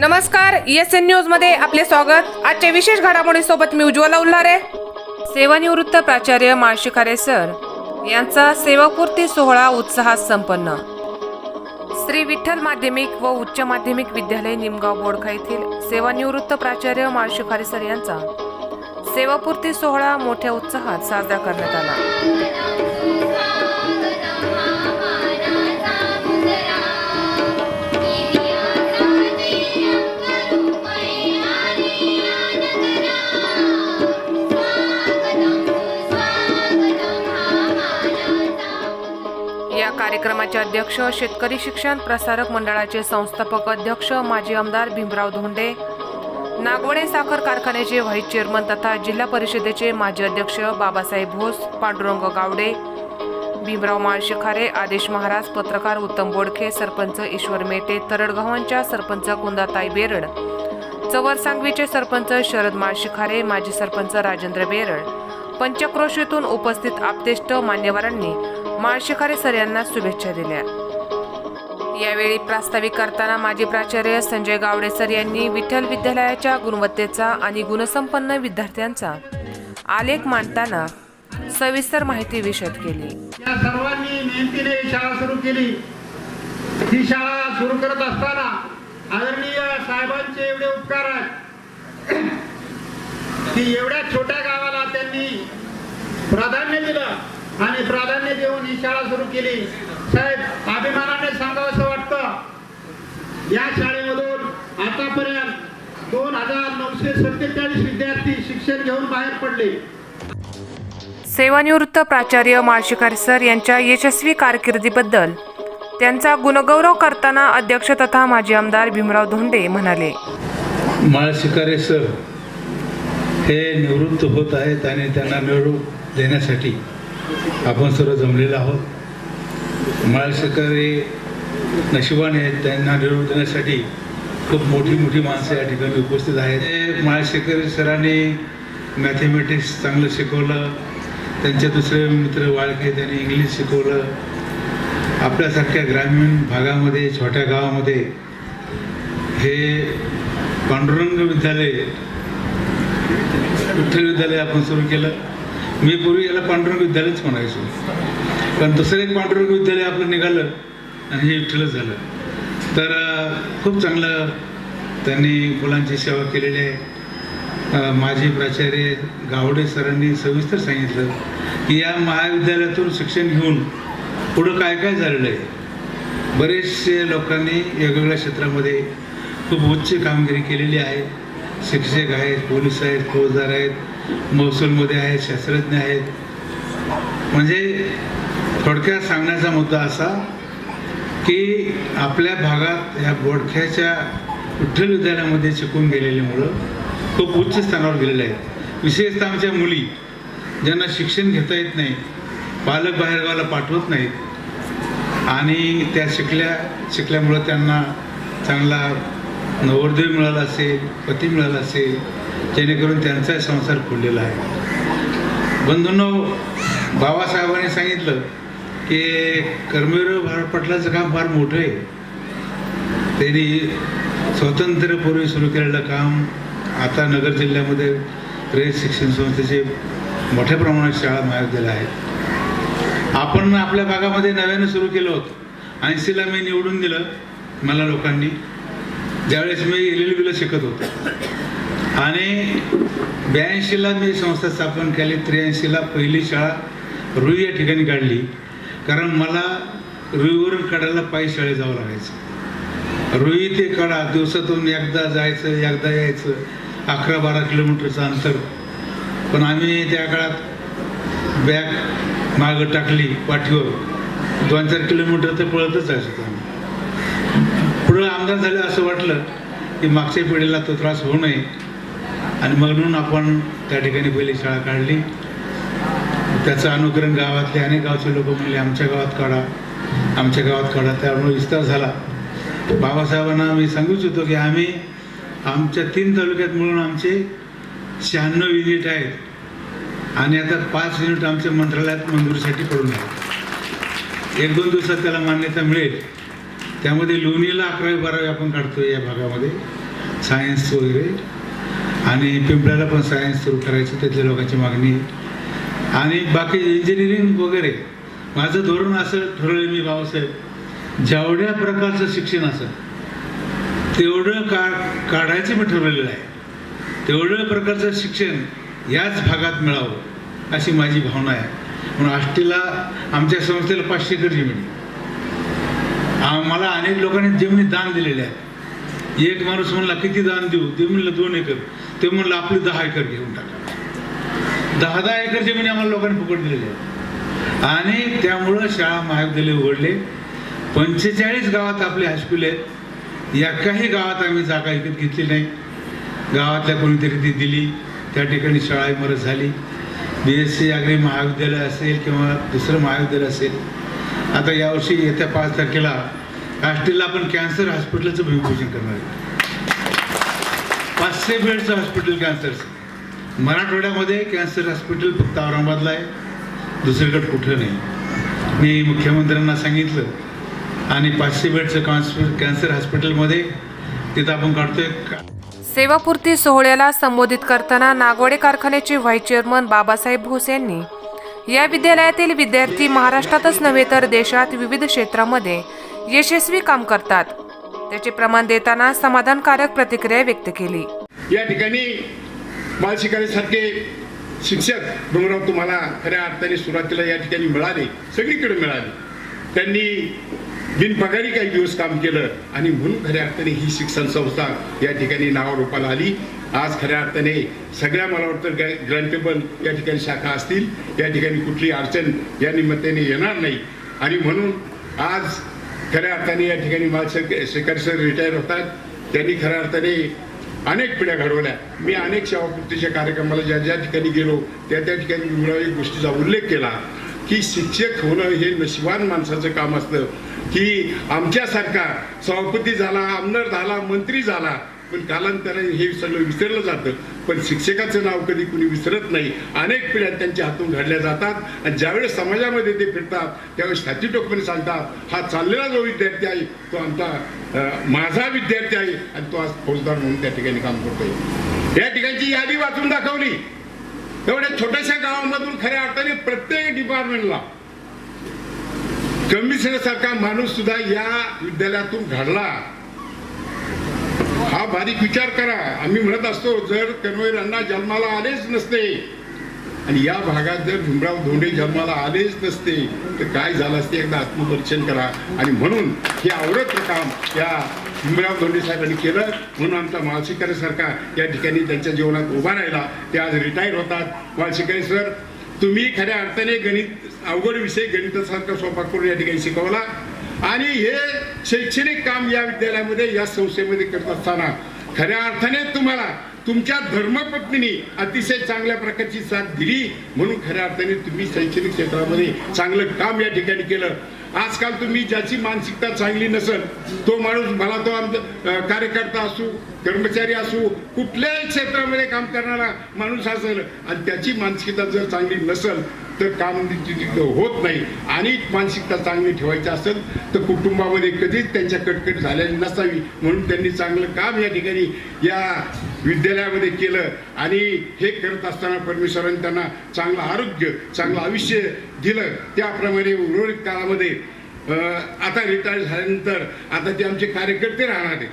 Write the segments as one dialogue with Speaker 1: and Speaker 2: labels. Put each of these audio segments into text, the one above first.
Speaker 1: नमस्कार S N न्यूजमध्ये आपले स्वागत. आजच्या विशेष घडामोडी सोबत मी उज्ज्वला उल्हारे. सेवानिवृत्त प्राचार्य माळशखारे सर यांचा सेवापूर्ती सोहळा उत्साहात संपन्न. श्री विठ्ठल माध्यमिक व उच्च माध्यमिक विद्यालय निमगाव बोडखा येथील सेवानिवृत्त प्राचार्य माळशिकारे सर यांचा सेवापूर्ती सोहळा मोठ्या उत्साहात साजरा करण्यात आला. या कार्यक्रमाचे अध्यक्ष शेतकरी शिक्षण प्रसारक मंडळाचे संस्थापक अध्यक्ष माजी आमदार भीमराव धोंडे नागवडे साखर कारखान्याचे व्हाईस चेअरमन तथा जिल्हा परिषदेचे माजी अध्यक्ष बाबासाहेब भोस पांडुरंग गावडे भीमराव माळशेखारे आदेश महाराज पत्रकार उत्तम बोडखे सरपंच ईश्वर मेटे तरडगावांच्या सरपंच कुंदाताई बेरड चवर सांगवीचे सरपंच शरद माळशिखारे माजी सरपंच राजेंद्र बेरड पंचक्रोशीतून उपस्थित आपतेष्ट मान्यवरांनी माळशिखारे सर यांना शुभेच्छा दिल्या. यावेळी प्रास्ताविक करताना माजी प्राचार्य संजय गावडे सर यांनी विठ्ठल विद्यालयाच्या गुणवत्तेचा आणि गुणसंपन्न विद्यार्थ्यांचा आलेख मांडताना सविस्तर माहिती विशद केली.
Speaker 2: या सर्वांनी मेहनतीने शाळा सुरू केली ही शाळा सुरू करत असताना आदरणीय साहेबांचे एवढे उपकार आहेत. की एवढ्या छोट्या गावाला त्यांनी प्राधान्य दिलं. आणि प्राधान्य देऊन ही शाळा सुरू केली. साहेब अभिमानाने सांगावं असं वाटतं या शाळेमधून आतापर्यंत दोन हजार नऊशे सत्तेचाळीस विद्यार्थी शिक्षण घेऊन बाहेर पडले.
Speaker 1: सेवानिवृत्त प्राचार्य माळशिकार सर यांच्या यशस्वी कारकिर्दीबद्दल त्यांचा गुणगौरव करताना अध्यक्ष तथा माजी आमदार भीमराव धोंडे म्हणाले.
Speaker 3: माळ शिकारे सर हे निवृत्त होत आहेत आणि त्यांना निवडून देण्यासाठी आपण सर्व जमलेलो आहोत. माळशेकर हे नशिबाने आहेत त्यांना निरोप देण्यासाठी खूप मोठी मोठी माणसं या ठिकाणी उपस्थित आहेत. हे सरांनी मॅथेमॅटिक्स चांगलं शिकवलं. त्यांचे दुसरे मित्र वाळके त्यांनी इंग्लिश शिकवलं. आपल्यासारख्या ग्रामीण भागामध्ये छोट्या गावामध्ये हे पांडुरंग विद्यालय विठ्ठल विद्यालय आपण सुरू केलं. मी पूर्वी याला पांडुरंग विद्यालयच म्हणायचो. पण दुसरं एक पांडुरंग विद्यालय आपलं निघालं आणि हे विठ्ठलच झालं. तर खूप चांगलं त्यांनी मुलांची सेवा केलेली आहे. अं, माजी प्राचार्य गावडे सरांनी सविस्तर सांगितलं की या महाविद्यालयातून शिक्षण घेऊन पुढं काय काय झालेलं आहे. बरेचसे लोकांनी वेगवेगळ्या क्षेत्रामध्ये खूप उच्च कामगिरी केलेली आहे. शिक्षक आहेत पोलीस आहेत फौजदार आहेत. महसूलमध्ये आहेत शास्त्रज्ञ आहेत. म्हणजे थोडक्यात सांगण्याचा मुद्दा असा की आपल्या भागात ह्या बोडख्याच्या विठ्ठल विद्यालयामध्ये शिकून गेलेली मुलं खूप उच्च स्थानावर गेलेले आहेत. विशेषतः आमच्या मुली ज्यांना शिक्षण घेता येत नाही पालक बाहेरगावाला पाठवत नाहीत आणि त्या शिकल्या शिकल्यामुळं त्यांना चांगला नवरदेव मिळाला असेल पती मिळाला असेल जेणेकरून त्यांचा संसार फुललेला आहे. बंधूंनो बाबासाहेबांनी सांगितलं की कर्मवीर भारपटलाचं काम फार मोठं आहे. त्यांनी स्वातंत्र्यपूर्वी सुरू केलेलं काम आता नगर जिल्ह्यामध्ये रयत शिक्षण संस्थेचे मोठ्या प्रमाणात शाळा महाविद्यालय आहेत आपण आपल्या भागामध्ये नव्यानं सुरू केलं होतं. ऐंशीला मी निवडून दिलं मला लोकांनी. ज्यावेळेस मी एल एल बीला शिकत होतो. आणि ब्याऐंशीला मी संस्था स्थापन केली त्र्याऐंशीला पहिली शाळा रुई या ठिकाणी काढली. कारण मला रुईवरून काढायला पायी शाळेत जावं लागायचं. रुई ते कडा दिवसातून एकदा जायचं एकदा यायचं अकरा बारा किलोमीटरचं अंतर. पण आम्ही त्या काळात बॅग मागं टाकली पाठीवर. दोन चार किलोमीटर तर पळतच जायचो आम्ही. पुढं आमदार झालं असं वाटलं की मागच्या पिढीला तो त्रास होऊ नये. आणि म्हणून आपण त्या ठिकाणी पहिली शाळा काढली. त्याचं अनुकरण गावातले अनेक गावचे लोक म्हणले आमच्या गावात काढा आमच्या गावात काढा. त्यामुळे विस्तार झाला. बाबासाहेबांना मी सांगू इच्छितो की आम्ही आमच्या तीन तालुक्यात मिळून आमचे शहाण्णव युनिट आहेत. आणि आता पाच युनिट आमच्या मंत्रालयात मंजुरीसाठी पडून आहेत. एक दोन दिवसात त्याला मान्यता मिळेल. त्यामध्ये लोणीला अकरावी बारावी आपण काढतो या भागामध्ये. सायन्स वगैरे. आणि पिंपळ्याला पण सायन्स सुरू करायचं त्यातल्या लोकांची मागणी. आणि बाकी इंजिनिअरिंग वगैरे. माझं धोरण असं ठरवलं मी बाबासाहेब. जेवढ्या प्रकारचं शिक्षण असं तेवढं का काढायचं मी ठरवलेलं आहे. तेवढं प्रकारचं शिक्षण याच भागात मिळावं अशी माझी भावना आहे. म्हणून आष्टीला आमच्या संस्थेला पाचशे एकर जमीन आहे. मला अनेक लोकांनी जमिनी दान दिलेल्या आहेत एक माणूस म्हणला किती दान देऊ? ते म्हणलं दोन एकर. ते म्हणलं आपली दहा एकर घेऊन टाका. दहा दहा एकर जमिनी आम्हाला लोकांनी फुकट दिलेली आहे. आणि त्यामुळं शाळा महाविद्यालय उघडले. पंचेचाळीस गावात आपले हायस्कूल आहेत. एकाही गावात आम्ही जागा विकत घेतली नाही. गावातल्या कोणीतरी ती दिली. त्या ठिकाणी शाळा इमारत झाली. बी एस सी आग्रे महाविद्यालय असेल किंवा दुसरं महाविद्यालय असेल. आता यावर्षी येत्या पाच तारखेला काष्टीला आपण कॅन्सर हॉस्पिटलचं भूमिपूजन करणार आहे पाचशे बेडचं हॉस्पिटल कॅन्सरचं मराठवाड्यामध्ये कॅन्सर हॉस्पिटल फक्त औरंगाबादला आहे. दुसरीकडे कुठं नाही. मी मुख्यमंत्र्यांना सांगितलं. आणि पाचशे बेडचं कॉन्स कॅन्सर हॉस्पिटलमध्ये तिथं आपण काढतोय. का-
Speaker 1: सेवापूर्ती सोहळ्याला संबोधित करताना नागवडे कारखान्याचे व्हाईस चेअरमन बाबासाहेब भोस यांनी या विद्यालयातील विद्यार्थी महाराष्ट्रातच नव्हे तर देशात विविध क्षेत्रामध्ये यशस्वी काम करतात. त्याचे प्रमाण देताना समाधानकारक प्रतिक्रिया व्यक्त केली.
Speaker 4: या ठिकाणी बालशिकारीसारखे शिक्षक डोंगराव तुम्हाला खऱ्या अर्थाने सुरुवातीला या ठिकाणी मिळाले सगळीकडे मिळाले. त्यांनी बिनपगारी काही दिवस काम केलं आणि म्हणून खऱ्या अर्थाने ही शिक्षण संस्था या ठिकाणी नावारूपाला आली. आज खऱ्या अर्थाने सगळ्या मला वाटतं ग्रँटेबल या ठिकाणी शाखा असतील. या ठिकाणी कुठली अडचण या निमित्ताने येणार नाही. आणि म्हणून आज खऱ्या अर्थाने या ठिकाणी बालशेख शेखर सर रिटायर होतात. त्यांनी खऱ्या अर्थाने अनेक पिढ्या घडवल्या. मी अनेक सेवापूर्तीच्या कार्यक्रमाला ज्या ज्या ठिकाणी गेलो त्या त्या ठिकाणी मी गोष्टीचा उल्लेख केला की शिक्षक होणं हे नशिबान माणसाचं काम असतं. की आमच्यासारखा सभापती झाला आमदार झाला मंत्री झाला पण कालांतराने हे सगळं विसरलं जातं. पण शिक्षकाचं नाव कधी कुणी विसरत नाही. अनेक पिढ्या त्यांच्या हातून घडल्या जातात. आणि ज्यावेळेस समाजामध्ये ते फिरतात त्यावेळेस छाती टोकपणे सांगतात हा चाललेला जो विद्यार्थी आहे तो आमचा माझा विद्यार्थी आहे आणि तो आज फौजदार म्हणून त्या ठिकाणी काम करतोय. या ठिकाणची यादी वाचून दाखवली. एवढ्या छोट्याशा गावामधून खऱ्या अर्थाने प्रत्येक डिपार्टमेंटला कमिशनर सारखा माणूस सुद्धा या विद्यालयातून घडला. हा बारीक विचार करा. आम्ही म्हणत असतो जर कन्वयरांना जन्माला आलेच नसते आणि या भागात जर भीमराव धोंडे जन्माला आलेच नसते तर काय झालं असते? एकदा आत्मपरीक्षण करा. आणि म्हणून हे आवडतं काम या भीमराव धोंडे साहेबांनी केलं. म्हणून आमचा मालशिकारी सरकार या ठिकाणी त्यांच्या जीवनात उभा राहिला. ते आज रिटायर होतात. मालशिकारी सर तुम्ही खऱ्या अर्थाने गणित अवघड विषय गणितासारखा सोपा करून या ठिकाणी शिकवला. आणि हे शैक्षणिक काम या विद्यालयामध्ये या संस्थेमध्ये करत असताना खऱ्या अर्थाने तुम्हाला तुमच्या धर्मपत्नीने अतिशय चांगल्या प्रकारची साथ दिली म्हणून खऱ्या अर्थाने तुम्ही शैक्षणिक क्षेत्रामध्ये चांगलं काम या ठिकाणी केलं. आजकाल तुम्ही ज्याची मानसिकता चांगली नसेल तो माणूस मला तो आमचा कार्यकर्ता असू कर्मचारी असू कुठल्याही क्षेत्रामध्ये काम करणारा माणूस असेल आणि त्याची मानसिकता जर चांगली नसेल तर काम होत नाही आणि मानसिकता चांगली ठेवायची असेल तर कुटुंबामध्ये कधीच त्यांच्या कटकट झालेली नसावी म्हणून त्यांनी चांगलं काम या ठिकाणी या विद्यालयामध्ये केलं. आणि हे करत असताना परमेश्वरांनी त्यांना चांगलं आरोग्य चांगलं आयुष्य दिलं. त्याप्रमाणे उर्वरित काळामध्ये आता रिटायर झाल्यानंतर आता ते आमचे कार्यकर्ते राहणार आहेत.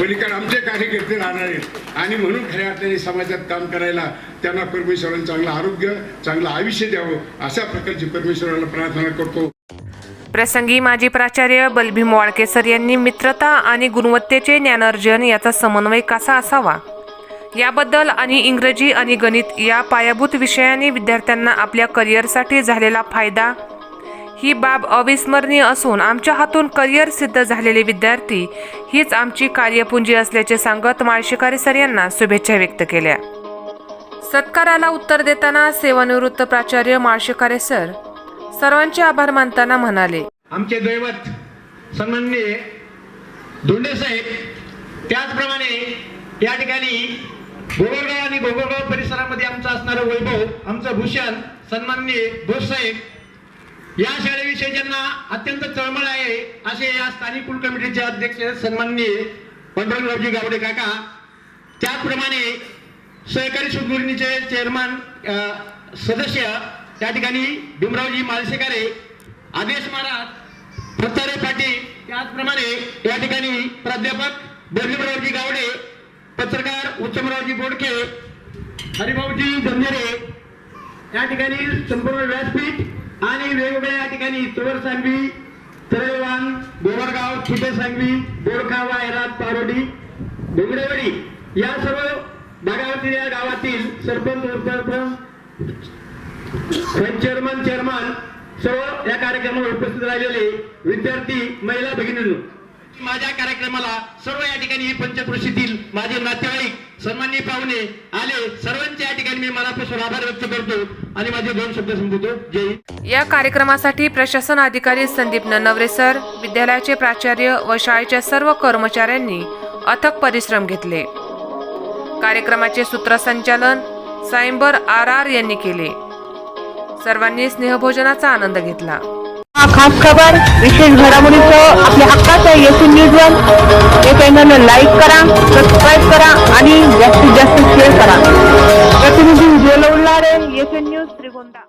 Speaker 4: पलीकडे आमचे कार्यकर्ते राहणार आहेत. आणि म्हणून खऱ्या अर्थाने समाजात काम करायला त्यांना परमेश्वराने चांगलं आरोग्य चांगलं आयुष्य द्यावं अशा प्रकारची परमेश्वराला प्रार्थना करतो.
Speaker 1: प्रसंगी माजी प्राचार्य बलभीम वाळकेसर यांनी मित्रता आणि गुणवत्तेचे ज्ञानार्जन याचा समन्वय कसा असावा? याबद्दल आणि इंग्रजी आणि गणित या पायाभूत विषयाने विद्यार्थ्यांना आपल्या करिअरसाठी झालेला फायदा ही बाब अविस्मरणीय असून आमच्या हातून करिअर सिद्ध झालेले विद्यार्थी हीच आमची कार्यपुंजी असल्याचे सांगत माळशिकारी सर यांना शुभेच्छा व्यक्त केल्या. सत्काराला उत्तर देताना सेवानिवृत्त प्राचार्य माळशिकारे सर सर्वांचे आभार मानताना म्हणाले.
Speaker 2: आमचे दैवत सन्माननीय धोंडे साहेब त्याचप्रमाणे या ठिकाणी गोगलगाव आणि गोगलगाव परिसरामध्ये आमचं असणारं वैभव आमचं भूषण सन्माननीय भोस साहेब या शाळेविषयी ज्यांना अत्यंत चळमळ आहे असे या स्थानिक कुल कमिटीचे अध्यक्ष सन्माननीय पंढररावजी गावडे काका त्याचप्रमाणे सहकारी सुदगिरणीचे चेअरमन सदस्य त्या ठिकाणी भीमरावजी मालशेकारे आदेश महाराज प्रतारे पाटील त्याचप्रमाणे या ठिकाणी प्राध्यापक बर्णिमरावजी गावडे पत्रकार उत्तमरावजी बोडके हरिभाऊजी जमनेरे या ठिकाणी संपूर्ण व्यासपीठ आणि वेगवेगळ्या या ठिकाणी चोर सांगवी तळेवान गोवरगाव छिटे सांगवी बोरखा वायरात पारोडी डोंगरेवाडी या सर्व भागावरील या गावातील सरपंच उपसरपंच चेअरमन चेअरमन सर्व या कार्यक्रमाला उपस्थित राहिलेले विद्यार्थी महिला भगिनी माझ्या कार्यक्रमाला सर्व या ठिकाणी पंचकृषीतील माझे नातेवाईक सन्मान्य पाहुणे आले. सर्वांच्या या ठिकाणी मी मनापासून आभार व्यक्त करतो आणि माझे दोन शब्द संपवतो. जय
Speaker 1: या कार्यक्रमासाठी प्रशासन अधिकारी संदीप ननवरे सर विद्यालयाचे प्राचार्य व शाळेच्या सर्व कर्मचाऱ्यांनी अथक परिश्रम घेतले. कार्यक्रमाचे सूत्रसंचालन सायंबर आर आर यांनी केले. सर्वांनी स्नेहभोजनाचा आनंद घेतला.
Speaker 5: खास खबर. विशेष घडामोडीचं आपल्या हक्काचं येसी न्यूजवर हे चॅनलला लाईक करा सबस्क्राईब करा आणि जास्तीत जास्त शेअर करा. प्रतिनिधी विजय लोंढारे येसी न्यूज त्रिगोंदा